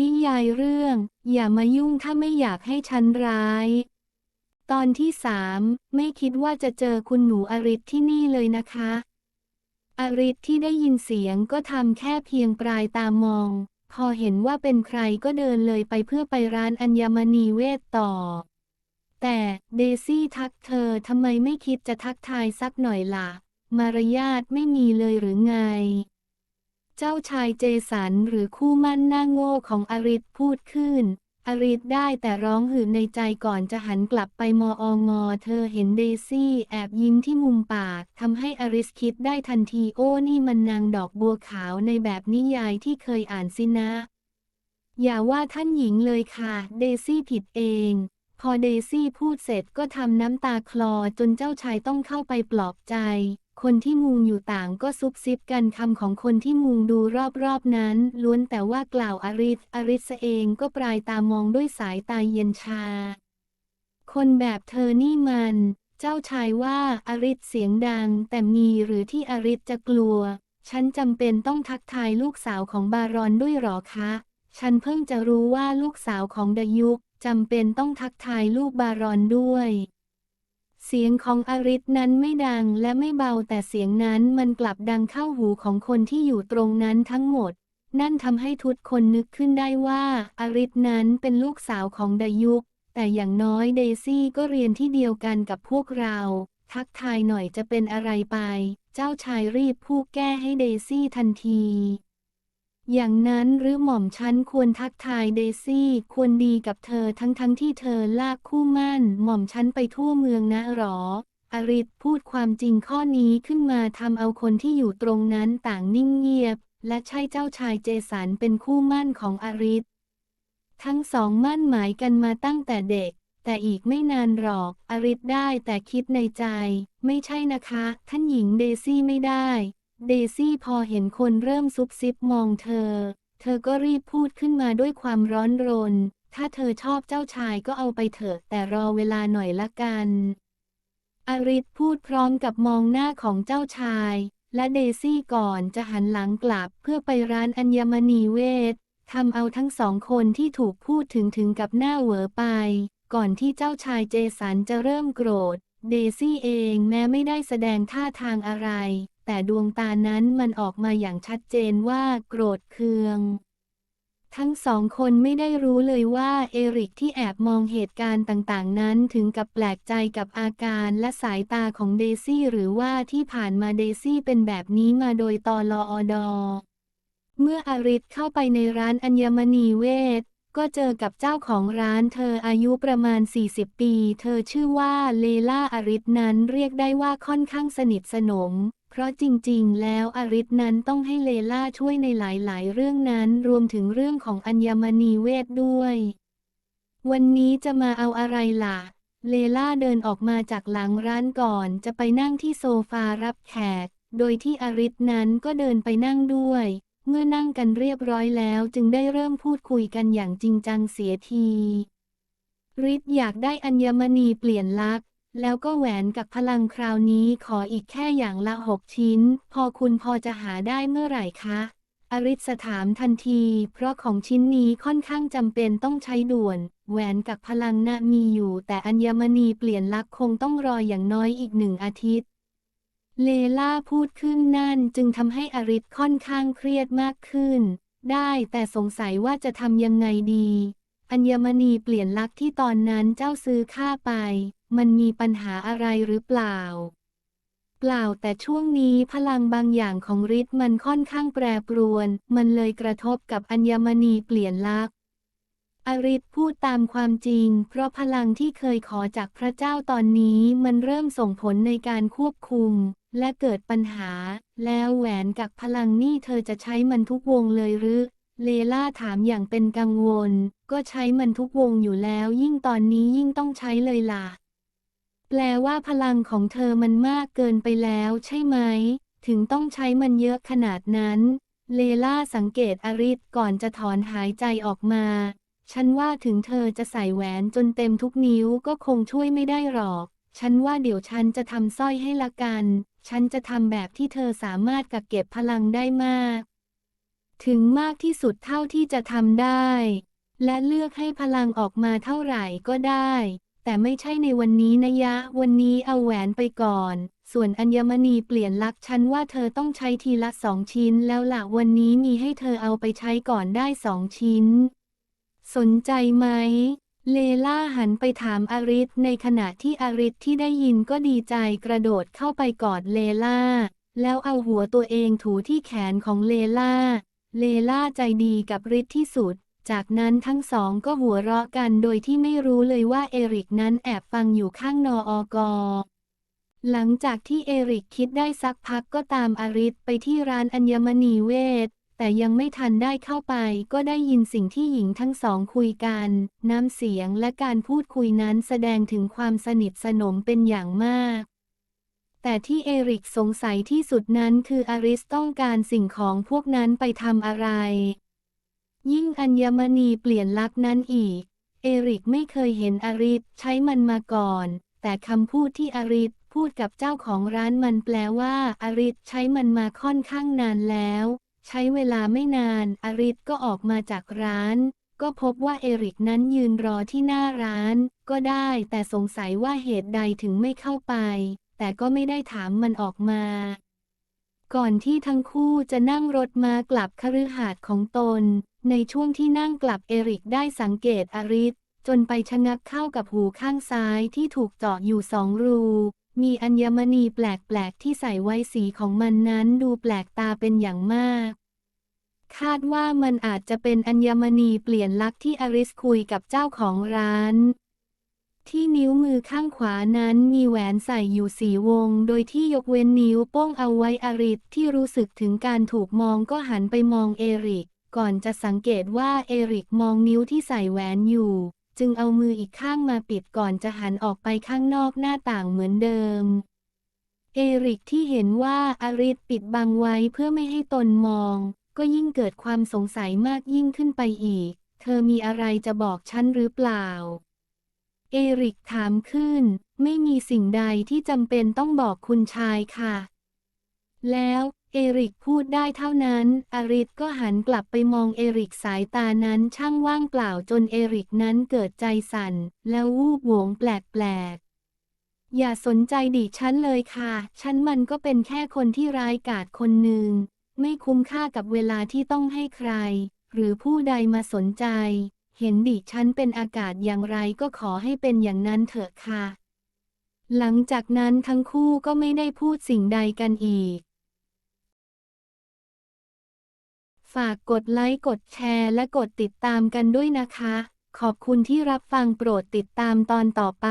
นิยายเรื่อง อย่ามายุ่งถ้าไม่อยากให้ฉันร้าย ตอนที่สามไม่คิดว่าจะเจอคุณหนูอริศที่นี่เลยนะคะ อริศที่ได้ยินเสียงก็ทำแค่เพียงปลายตามอง พอเห็นว่าเป็นใครก็เดินเลยไปเพื่อไปร้านอัญมณีเวทต่อ แต่เดซี่ทักเธอทำไมไม่คิดจะทักทายสักหน่อยล่ะ มารยาทไม่มีเลยหรือไง เจ้าชายเจสันหรือคู่มั่นหน้าโง่ของอริศพูดขึ้น อริศได้แต่ร้องหืดในใจก่อนจะหันกลับไปมอองอ เธอเห็นเดซี่แอบยิ้มที่มุมปากทำให้อริสคิดได้ทันทีโอ้นี่มันนางดอกบัวขาวในแบบนิยายที่เคยอ่านสินะ อย่าว่าท่านหญิงเลยค่ะ เดซี่ผิดเอง พอเดซี่พูดเสร็จก็ทำน้ำตาคลอจนเจ้าชายต้องเข้าไปปลอบใจ คนที่มุงอยู่ต่างก็ซุบซิบกันคำของคนที่มุงดูรอบๆนั้น ล้วนแต่ว่ากล่าวอริสอริสเองก็ปลายตามองด้วยสายตาเย็นชา คนแบบเธอนี่มัน เจ้าชายว่าอริสเสียงดัง แต่มีหรือที่อริสจะกลัว ฉันจำเป็นต้องทักทายลูกสาวของบารอนด้วยหรอคะ ฉันเพิ่งจะรู้ว่าลูกสาวของดยุกจำเป็นต้องทักทายลูกบารอนด้วย เสียงของอริสนั้นไม่ดังและไม่เบาแต่เสียงนั้นมันกลับดังเข้าหูของคนที่อยู่ตรงนั้นทั้งหมด นั่นทำให้ทุกคนนึกขึ้นได้ว่าอริสนั้นเป็นลูกสาวของดยุก แต่อย่างน้อยเดซี่ก็เรียนที่เดียวกันกับพวกเรา ทักทายหน่อยจะเป็นอะไรไป เจ้าชายรีบพูดแก้ให้เดซี่ทันที อย่างนั้นหรือหม่อมฉันควรทักทายเดซี่ ควรดีกับเธอทั้งทั้งที่เธอลากคู่มั่น หม่อมฉันไปทั่วเมืองนะหรอ อริศพูดความจริงข้อนี้ขึ้นมาทำเอาคนที่อยู่ตรงนั้นต่างนิ่งเงียบ และใช่เจ้าชายเจสันเป็นคู่มั่นของอริศทั้งสองมั่นหมายกันมาตั้งแต่เด็ก แต่อีกไม่นานหรอก อริสได้แต่คิดในใจ ไม่ใช่นะคะ ท่านหญิงเดซี่ไม่ได้ เดซี่พอเห็นคนเริ่มซุบซิบมองเธอ เธอก็รีบพูดขึ้นมาด้วยความร้อนรน ถ้าเธอชอบเจ้าชายก็เอาไปเถอะ แต่รอเวลาหน่อยละกันอริสพูดพร้อมกับมองหน้าของเจ้าชาย และเดซี่ก่อนจะหันหลังกลับเพื่อไปร้านอัญมณีเวททำเอาทั้งสองคนที่ถูกพูดถึงถึงกับหน้าเหวอไป ก่อนที่เจ้าชายเจสันจะเริ่มโกรธ เดซี่เองแม้ไม่ได้แสดงท่าทางอะไร แต่ดวงตานั้นมันออกมาอย่างชัดเจนว่าโกรธเคือง ทั้งสองคนไม่ได้รู้เลยว่าเอริกที่แอบมองเหตุการณ์ต่างๆ นั้นถึงกับแปลกใจกับอาการและสายตาของเดซี่หรือว่าที่ผ่านมาเดซี่เป็นแบบนี้มาโดยตอลออดอเมื่ออาริสเข้าไปในร้านอัญมณีเวทก็เจอกับเจ้าของร้านเธออายุประมาณ 40 ปี เธอชื่อว่าเลล่าอาริสนั้นเรียกได้ว่าค่อนข้างสนิทสนม เพราะจริงๆ แล้วอาริสนั้นต้องให้เลล่าช่วยในหลายๆ เรื่องนั้นรวมถึงเรื่องของอัญมณีเวทด้วย วันนี้จะมาเอาอะไรล่ะ เลล่าเดินออกมาจากหลังร้านก่อน จะไปนั่งที่โซฟารับแขก โดยที่อาริสนั้นก็เดินไปนั่งด้วย เมื่อนั่งกันเรียบร้อยแล้วจึงได้เริ่มพูดคุยกันอย่างจริงจังเสียทีริศอยากได้อัญมณีเปลี่ยนลักษณ์ แล้วก็แหวนกับพลังคราวนี้ขออีกแค่อย่างละหกชิ้น พอคุณพอจะหาได้เมื่อไหร่คะ อริสถามทันที เพราะของชิ้นนี้ค่อนข้างจำเป็นต้องใช้ด่วน แหวนกับพลังน่ะมีอยู่ แต่อัญมณีเปลี่ยนลักคงต้องรออย่างน้อยอีกหนึ่งอาทิตย์ เลล่าพูดขึ้นนั่นจึงทำให้อริสค่อนข้างเครียดมากขึ้น ได้แต่สงสัยว่าจะทำยังไงดี อัญมณีเปลี่ยนลักที่ตอนนั้นเจ้าซื้อค่าไป มันมีปัญหาอะไรหรือเปล่า เปล่าแต่ช่วงนี้พลังบางอย่างของฤทธิ์มันค่อนข้างแปรปรวน มันเลยกระทบกับอัญมณีเปลี่ยนลักษณ์อริสพูดตามความจริง เพราะพลังที่เคยขอจากพระเจ้าตอนนี้มันเริ่มส่งผลในการควบคุม และเกิดปัญหา แล้วแหวนกับพลังนี่เธอจะใช้มันทุกวงเลยหรือเลล่าถามอย่างเป็นกังวล ก็ใช้มันทุกวงอยู่แล้ว ยิ่งตอนนี้ยิ่งต้องใช้เลยล่ะ แปลว่าพลังของเธอมันมากเกินไปแล้วใช่ไหม ถึงต้องใช้มันเยอะขนาดนั้น เลล่าสังเกตอริสก่อนจะถอนหายใจออกมา ฉันว่าถึงเธอจะใส่แหวนจนเต็มทุกนิ้วก็คงช่วยไม่ได้หรอก ฉันว่าเดี๋ยวฉันจะทำสร้อยให้ละกัน ฉันจะทำแบบที่เธอสามารถกักเก็บพลังได้มาก ถึงมากที่สุดเท่าที่จะทำได้ และเลือกให้พลังออกมาเท่าไหร่ก็ได้ แต่ไม่ใช่ในวันนี้นะยะ วันนี้เอาแหวนไปก่อน ส่วนอัญมณีเปลี่ยนลักษ์ฉันว่าเธอต้องใช้ทีละสองชิ้น แล้วละวันนี้มีให้เธอเอาไปใช้ก่อนได้สองชิ้น สนใจไหม เลล่าหันไปถามอาริสในขณะที่อาริสที่ได้ยินก็ดีใจกระโดดเข้าไปกอดเลล่า แล้วเอาหัวตัวเองถูที่แขนของเลล่า เลล่าใจดีกับริสที่สุด จากนั้นทั้งสองก็หัวเราะกันโดยที่ไม่รู้เลยว่าเอริกนั้นแอบฟังอยู่ข้างนออกอหลังจากที่เอริกคิดได้สักพักก็ตามอาริสไปที่ร้านอัญมณีเวท แต่ยังไม่ทันได้เข้าไป ก็ได้ยินสิ่งที่หญิงทั้งสองคุยกัน น้ำเสียงและการพูดคุยนั้นแสดงถึงความสนิทสนมเป็นอย่างมาก แต่ที่เอริกสงสัยที่สุดนั้นคืออาริสต้องการสิ่งของพวกนั้นไปทำอะไร ยิ่งอัญมณีเปลี่ยนลักษณ์นั้นอีก เอริกไม่เคยเห็นอาริสใช้มันมาก่อน แต่คำพูดที่อาริสพูดกับเจ้าของร้านมันแปลว่าอาริสใช้มันมาค่อนข้างนานแล้ว ใช้เวลาไม่นานอาริสก็ออกมาจากร้าน ก็พบว่าเอริกนั้นยืนรอที่หน้าร้าน ก็ได้แต่สงสัยว่าเหตุใดถึงไม่เข้าไป แต่ก็ไม่ได้ถามมันออกมาก่อนที่ทั้งคู่จะนั่งรถมากลับคฤหาสน์ของตน ในช่วงที่นั่งกลับเอริกได้สังเกตอาริสจนไปชะงักเข้ากับหูข้างซ้ายที่ถูกเจาะอยู่สองรู มีอัญมณีแปลกๆที่ใส่ไว้สีของมันนั้นดูแปลกตาเป็นอย่างมาก คาดว่ามันอาจจะเป็นอัญมณีเปลี่ยนลักษณ์ที่อาริสคุยกับเจ้าของร้าน ที่นิ้วมือข้างขวานั้นมีแหวนใส่อยู่สีวง โดยที่ยกเว้นนิ้วโป้งเอาไว้อาริสที่รู้สึกถึงการถูกมองก็หันไปมองเอริก ก่อนจะสังเกตว่าเอริกมองนิ้วที่ใส่แหวนอยู่ จึงเอามืออีกข้างมาปิดก่อนจะหันออกไปข้างนอกหน้าต่างเหมือนเดิม เอริกที่เห็นว่าอาริสปิดบังไว้เพื่อไม่ให้ตนมอง ก็ยิ่งเกิดความสงสัยมากยิ่งขึ้นไปอีก เธอมีอะไรจะบอกฉันหรือเปล่า เอริกถามขึ้น ไม่มีสิ่งใดที่จำเป็นต้องบอกคุณชายค่ะ แล้ว เอริกพูดได้เท่านั้น อาริสก็หันกลับไปมองเอริกสายตานั้นช่างว่างเปล่าจนเอริกนั้นเกิดใจสั่น แล้ววูบหวงแปลกๆ อย่าสนใจดิฉันเลยค่ะ ฉันมันก็เป็นแค่คนที่ร้ายกาจคนหนึ่ง ไม่คุ้มค่ากับเวลาที่ต้องให้ใคร หรือผู้ใดมาสนใจ เห็นดิฉันเป็นอากาศอย่างไรก็ขอให้เป็นอย่างนั้นเถอะค่ะ หลังจากนั้นทั้งคู่ก็ไม่ได้พูดสิ่งใดกันอีก ฝากกดไลค์กดแชร์และกดติดตามกันด้วยนะคะ ขอบคุณที่รับฟังโปรดติดตามตอนต่อไป